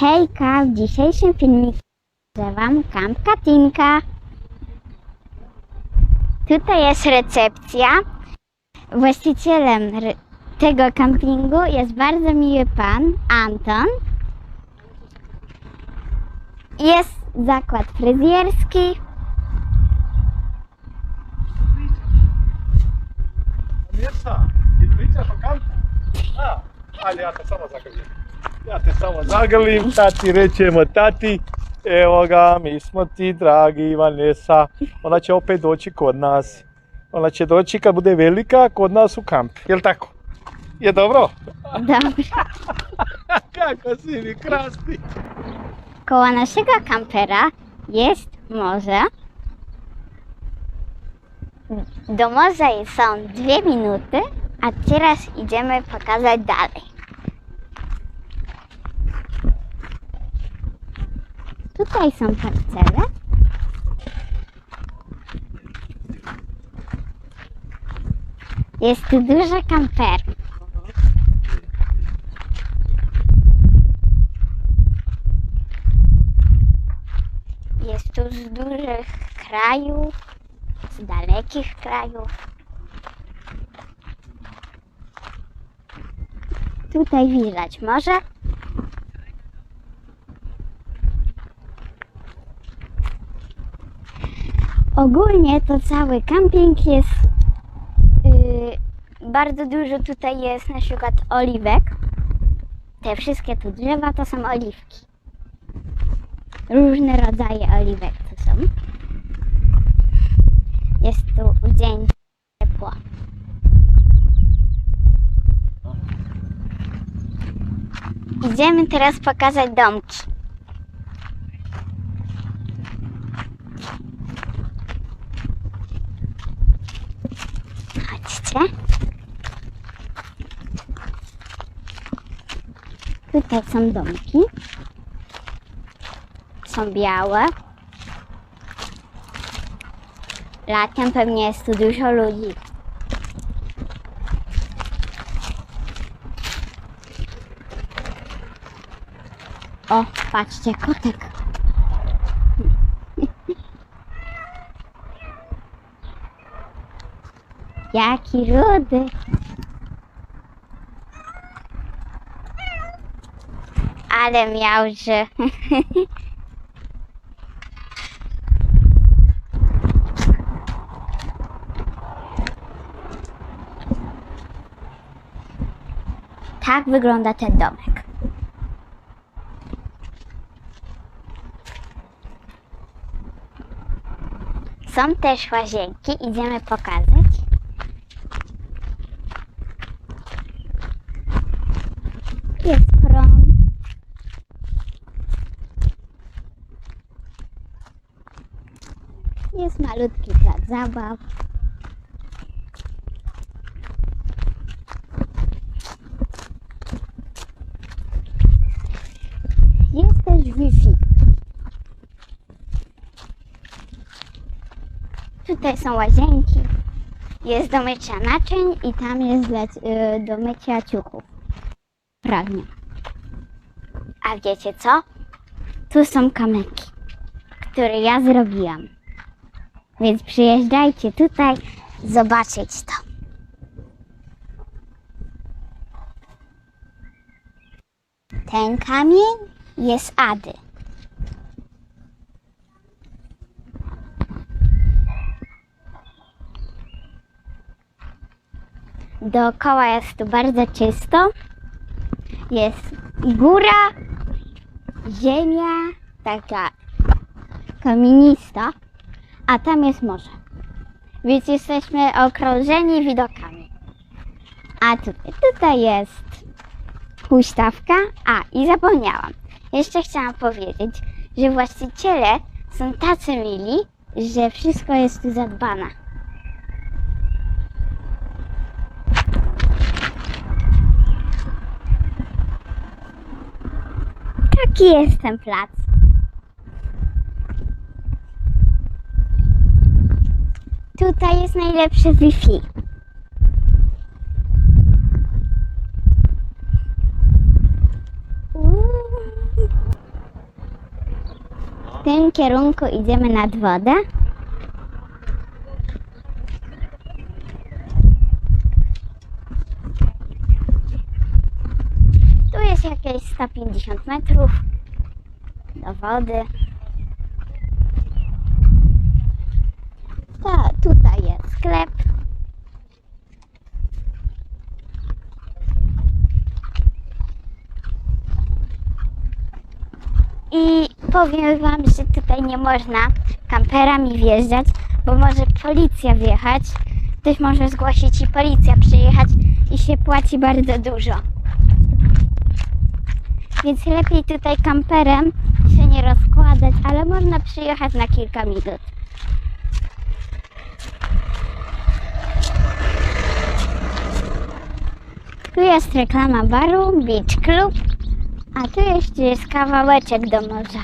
Hejka, w dzisiejszym filmiku wam kamp Katinka. Tutaj jest recepcja. Właścicielem tego kampingu jest bardzo miły pan Anton. Jest zakład fryzjerski. Mjesta, i pričaš o kampu? A, ali ja te samo zagrlim. Ja te samo zagrlim, tati rećemo tati, evo ga, mi smo ti dragi Vanessa. Ona će opet doći kod nas. Ona će doći kad bude velika kod nas u kamp. Jel tako? Je dobro? Dobrze. Kako si mi krasni. Koło naszego kampera jest morze. Do morza są dwie minuty, a teraz idziemy pokazać dalej. Tutaj są parcele. Jest tu dużo kamperów. Jest tu z dużych krajów, z dalekich krajów. Tutaj widać morze. Ogólnie to cały camping jest yy, bardzo dużo tutaj jest na przykład oliwek. Te wszystkie tu drzewa to są oliwki różne rodzaje oliwek tu są. Jest tu dzień ciepło. Idziemy teraz pokazać domki. Chodźcie. Tutaj są domki są białe. Latem pewnie jest tu dużo ludzi. O, patrzcie, kotek. Jaki rudy. Ale miał, że... Tak wygląda ten domek. Są też łazienki, idziemy pokazać. Jest prąd. Jest malutki plac zabaw. Jest też Wi-Fi. Tutaj są łazienki. Jest do mycia naczyń i tam jest y, do mycia ciuchów. Pralnia. A wiecie co? Tu są kamyki, które ja zrobiłam. Więc przyjeżdżajcie tutaj zobaczyć to. Ten kamień jest Ady. Dookoła jest tu bardzo czysto. Jest góra, ziemia, taka kamienista, a tam jest morze. Więc jesteśmy okrążeni widokami. A tutaj, tutaj jest huśtawka. A, i zapomniałam. Jeszcze chciałam powiedzieć, że właściciele są tacy mili, że wszystko jest tu zadbane. Taki jest ten plac. Tutaj jest najlepsze Wi-Fi. Uuu. tym kierunku idziemy nad wodę. Tu jest jakieś 150 metrów do wody. Ta, tutaj jest sklep. I powiem wam, że tutaj nie można kamperami wjeżdżać, bo może policja wjechać. Ktoś może zgłosić i policja przyjechać i się płaci bardzo dużo. Więc lepiej tutaj kamperem się nie rozkładać, ale można przyjechać na kilka minut. Tu jest reklama baru Beach Club, a tu jeszcze jest kawałeczek do morza,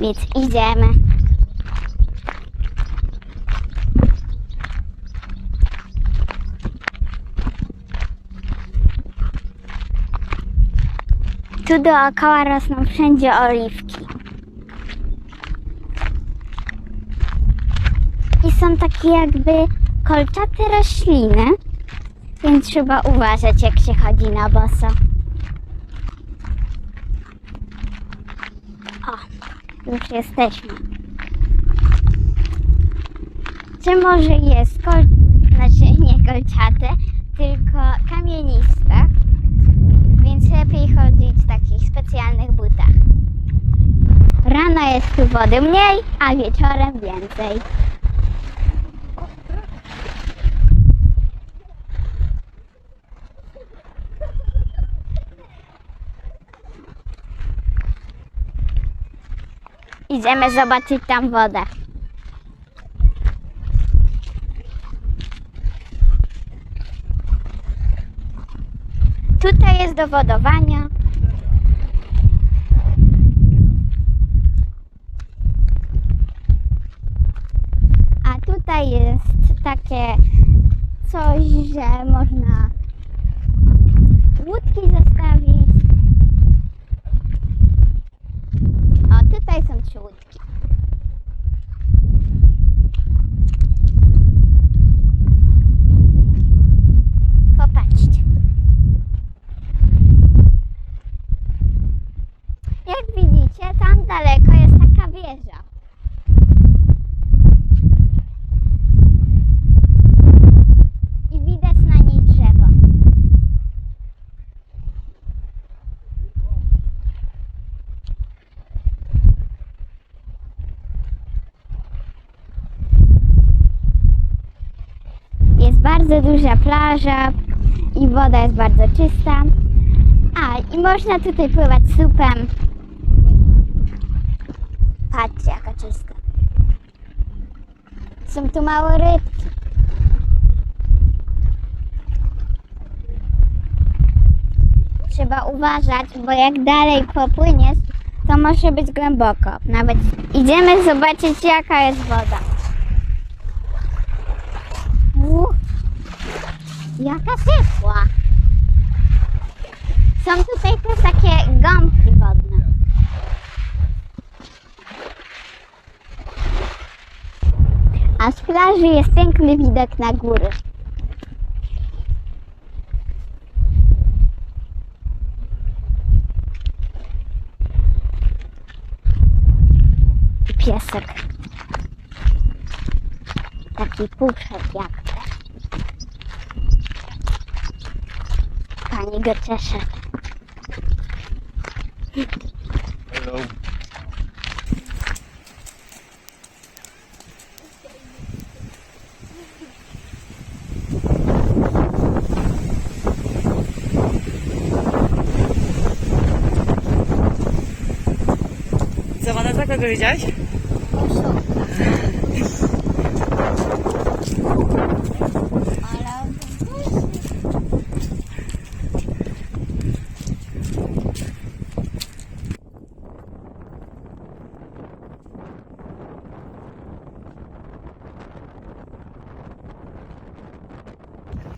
więc idziemy. Tu dookoła rosną wszędzie oliwki. I są takie jakby kolczate rośliny, więc trzeba uważać jak się chodzi na boso. O, już jesteśmy. Czy może jest kol... znaczy nie kolczate, tylko kamieniste, więc lepiej chodzić w takich specjalnych butach. Rano jest tu wody mniej, a wieczorem więcej. Idziemy zobaczyć tam wodę. Tutaj jest do wodowania. A tutaj jest takie coś, że można O, tutaj są trzy łódki. Popatrzcie. Jak widzicie, tam daleko jest taka wieża. I widać na niej drzewo. Jest bardzo duża plaża i woda jest bardzo czysta. A, i można tutaj pływać supem. Patrzcie, jaka czysta. Są tu małe rybki. Trzeba uważać, bo jak dalej popłyniesz, to może być głęboko. Nawet idziemy zobaczyć, jaka jest woda. Jaka ciepła. Są tutaj też takie gąbki wodne. A z plaży jest piękny widok na góry. Piesek. Taki puszek jakby. Pani go czesze. Hello. Co, Vanessa, kogo widziałaś?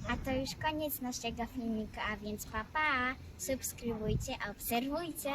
A to już koniec naszego filmika, a więc papa, subskrybujcie, obserwujcie.